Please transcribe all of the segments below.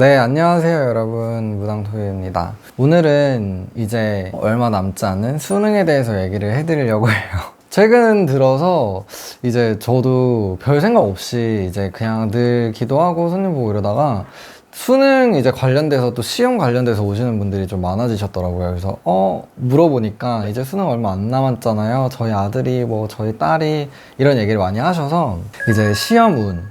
네, 안녕하세요, 여러분. 무당토요입니다. 오늘은 이제 얼마 남지 않은 수능에 대해서 얘기를 해드리려고 해요. 최근 들어서 이제 저도 별 생각 없이 이제 그냥 늘 기도하고 손님 보고 이러다가 수능 이제 관련돼서 또 시험 관련돼서 오시는 분들이 좀 많아지셨더라고요. 그래서 어 물어보니까 이제 수능 얼마 안 남았잖아요. 저희 아들이 뭐 저희 딸이 이런 얘기를 많이 하셔서 이제 시험 운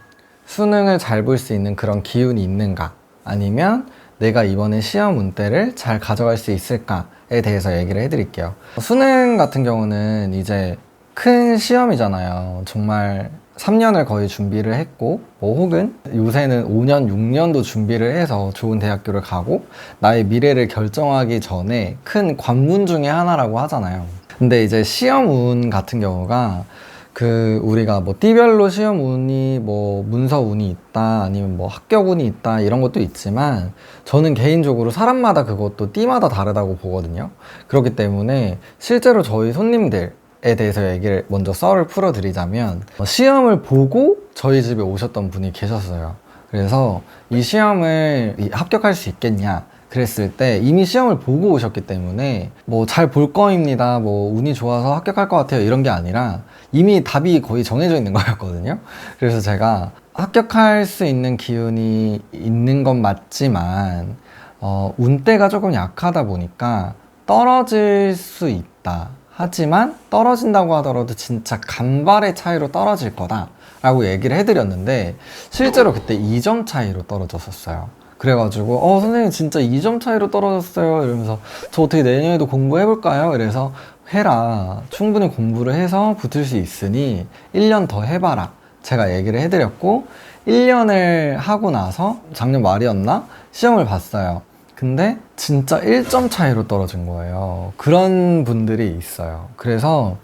수능을 잘 볼 수 있는 그런 기운이 있는가 아니면 내가 이번에 시험 운대를 잘 가져갈 수 있을까에 대해서 얘기를 해드릴게요. 수능 같은 경우는 이제 큰 시험이잖아요. 정말 3년을 거의 준비를 했고, 뭐 혹은 요새는 5년, 6년도 준비를 해서 좋은 대학교를 가고, 나의 미래를 결정하기 전에 큰 관문 중에 하나라고 하잖아요. 근데 이제 시험 운 같은 경우가 그 우리가 뭐 띠별로 시험 운이 뭐 문서 운이 있다 아니면 뭐 합격 운이 있다 이런 것도 있지만 저는 개인적으로 사람마다 그것도 띠마다 다르다고 보거든요. 그렇기 때문에 실제로 저희 손님들 에 대해서 얘기를 먼저 썰을 풀어드리자면 어, 시험을 보고 저희 집에 오셨던 분이 계셨어요. 그래서 이 시험을 이- 합격할 수 있겠냐 그랬을 때 이미 시험을 보고 오셨기 때문에 뭐 잘 볼 거입니다. 뭐 운이 좋아서 합격할 것 같아요. 이런 게 아니라 이미 답이 거의 정해져 있는 거였거든요. 그래서 제가 합격할 수 있는 기운이 있는 건 맞지만 어, 운대가 조금 약하다 보니까 떨어질 수 있다. 하지만 떨어진다고 하더라도 진짜 간발의 차이로 떨어질 거다 라고 얘기를 해드렸는데 실제로 그때 2점 차이로 떨어졌었어요. 그래가지고 어 선생님 진짜 2점 차이로 떨어졌어요 이러면서 저 어떻게 내년에도 공부해볼까요? 그래서 해라 충분히 공부를 해서 붙을 수 있으니 1년 더 해봐라 제가 얘기를 해드렸고 1년을 하고 나서 작년 말이었나 시험을 봤어요. 근데 진짜 1점 차이로 떨어진 거예요. 그런 분들이 있어요. 그래서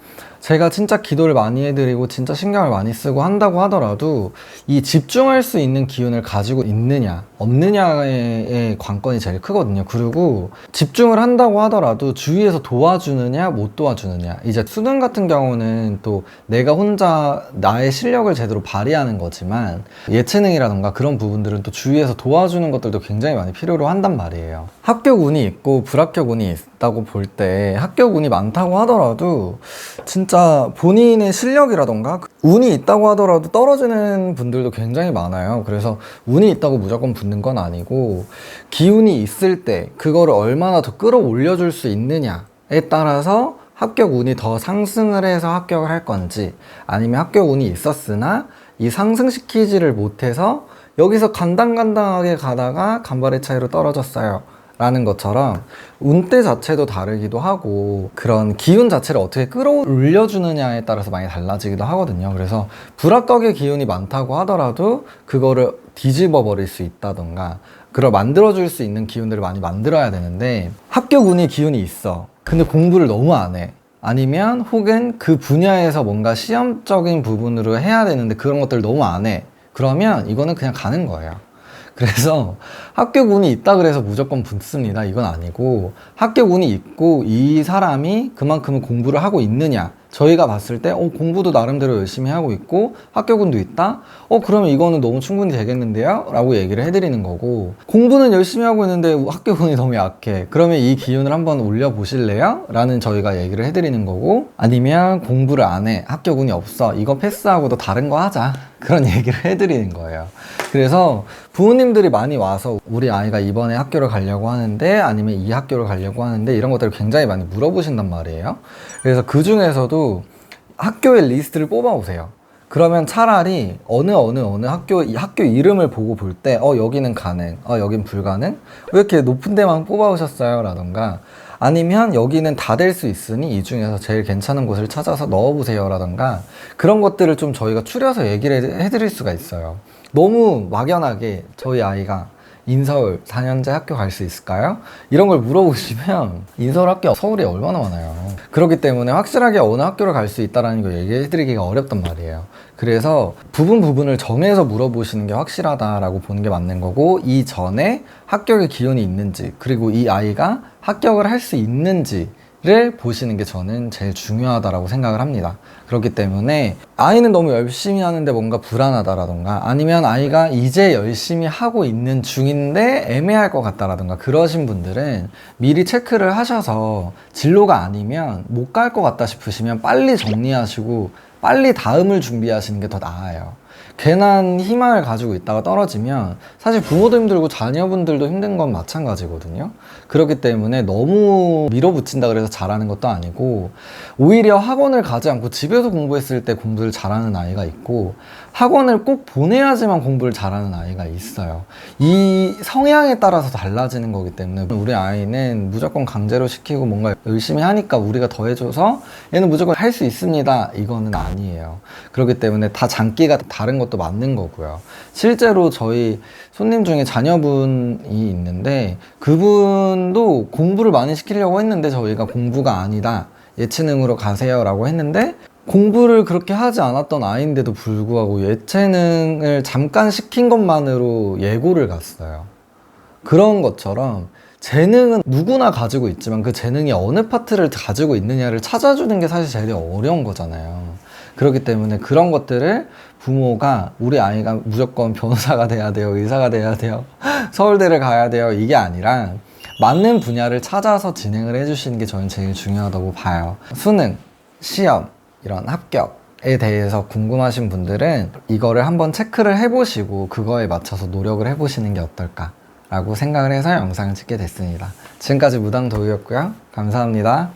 제가 진짜 기도를 많이 해드리고 진짜 신경을 많이 쓰고 한다고 하더라도 이 집중할 수 있는 기운을 가지고 있느냐, 없느냐의 관건이 제일 크거든요. 그리고 집중을 한다고 하더라도 주위에서 도와주느냐, 못 도와주느냐. 이제 수능 같은 경우는 또 내가 혼자 나의 실력을 제대로 발휘하는 거지만 예체능이라던가 그런 부분들은 또 주위에서 도와주는 것들도 굉장히 많이 필요로 한단 말이에요. 합격 운이 있고 불합격 운이 있 다고 볼 때 합격 운이 많다고 하더라도 진짜 본인의 실력이라던가 운이 있다고 하더라도 떨어지는 분들도 굉장히 많아요. 그래서 운이 있다고 무조건 붙는 건 아니고 기운이 있을 때 그거를 얼마나 더 끌어올려 줄 수 있느냐에 따라서 합격 운이 더 상승을 해서 합격을 할 건지 아니면 합격 운이 있었으나 이 상승시키지를 못해서 여기서 간당간당하게 가다가 간발의 차이로 떨어졌어요. 라는 것처럼 운대 자체도 다르기도 하고 그런 기운 자체를 어떻게 끌어올려 주느냐에 따라서 많이 달라지기도 하거든요. 그래서 불합격의 기운이 많다고 하더라도 그거를 뒤집어 버릴 수 있다던가 그걸 만들어 줄 수 있는 기운들을 많이 만들어야 되는데 합격 운이 기운이 있어. 근데 공부를 너무 안 해. 아니면 혹은 그 분야에서 뭔가 시험적인 부분으로 해야 되는데 그런 것들을 너무 안 해. 그러면 이거는 그냥 가는 거예요. 그래서 합격 운이 있다 그래서 무조건 붙습니다. 이건 아니고 합격 운이 있고 이 사람이 그만큼 공부를 하고 있느냐. 저희가 봤을 때 어, 공부도 나름대로 열심히 하고 있고 운도 있다. 어 그러면 이거는 너무 충분히 되겠는데요? 라고 얘기를 해드리는 거고 공부는 열심히 하고 있는데 운이 너무 약해. 그러면 이 기운을 한번 올려 보실래요? 라는 저희가 얘기를 해드리는 거고 아니면 공부를 안 해. 운이 없어. 이거 패스하고 도 다른 거 하자. 그런 얘기를 해드리는 거예요. 그래서 부모님들이 많이 와서 우리 아이가 이번에 학교를 가려고 하는데 아니면 이 학교를 가려고 하는데 이런 것들을 굉장히 많이 물어보신단 말이에요. 그래서 그 중에서도 학교의 리스트를 뽑아 오세요. 그러면 차라리 어느 어느 어느 학교 이 학교 이름을 보고 볼 때 어 여기는 가능, 어 여긴 불가능, 왜 이렇게 높은 데만 뽑아 오셨어요?라던가 아니면 여기는 다 될 수 있으니 이 중에서 제일 괜찮은 곳을 찾아서 넣어보세요라던가 그런 것들을 좀 저희가 추려서 얘기를 해- 해드릴 수가 있어요. 너무 막연하게 저희 아이가 인서울 4년제 학교 갈 수 있을까요? 이런 걸 물어보시면 인서울 학교 서울에 얼마나 많아요. 그렇기 때문에 확실하게 어느 학교를 갈 수 있다라는 걸 얘기해드리기가 어렵단 말이에요. 그래서 부분 부분을 정해서 물어보시는 게 확실하다라고 보는 게 맞는 거고 이 전에 합격의 기운이 있는지 그리고 이 아이가 합격을 할 수 있는지 를 보시는 게 저는 제일 중요하다라고 생각을 합니다. 그렇기 때문에 아이는 너무 열심히 하는데 뭔가 불안하다라던가 아니면 아이가 이제 열심히 하고 있는 중인데 애매할 것 같다라던가 그러신 분들은 미리 체크를 하셔서 진로가 아니면 못 갈 것 같다 싶으시면 빨리 정리하시고 빨리 다음을 준비하시는 게 더 나아요. 괜한 희망을 가지고 있다가 떨어지면 사실 부모도 힘들고 자녀분들도 힘든 건 마찬가지거든요. 그렇기 때문에 너무 밀어붙인다 그래서 잘하는 것도 아니고 오히려 학원을 가지 않고 집에서 공부했을 때 공부를 잘하는 아이가 있고 학원을 꼭 보내야지만 공부를 잘하는 아이가 있어요. 이 성향에 따라서 달라지는 거기 때문에 우리 아이는 무조건 강제로 시키고 뭔가 열심히 하니까 우리가 더 해줘서 얘는 무조건 할 수 있습니다. 이거는 아니에요. 그렇기 때문에 다 장기가 다른 것도 맞는 거고요. 실제로 저희 손님 중에 자녀분이 있는데 그분도 공부를 많이 시키려고 했는데 저희가 공부가 아니다. 예체능으로 가세요라고 했는데 공부를 그렇게 하지 않았던 아이인데도 불구하고 예체능을 잠깐 시킨 것만으로 예고를 갔어요. 그런 것처럼 재능은 누구나 가지고 있지만 그 재능이 어느 파트를 가지고 있느냐를 찾아주는 게 사실 제일 어려운 거잖아요. 그렇기 때문에 그런 것들을 부모가 우리 아이가 무조건 변호사가 돼야 돼요, 의사가 돼야 돼요, 서울대를 가야 돼요, 이게 아니라 맞는 분야를 찾아서 진행을 해주시는 게 저는 제일 중요하다고 봐요. 수능, 시험, 이런 합격에 대해서 궁금하신 분들은 이거를 한번 체크를 해보시고 그거에 맞춰서 노력을 해보시는 게 어떨까 라고 생각을 해서 영상을 찍게 됐습니다. 지금까지 무당도우였고요. 감사합니다.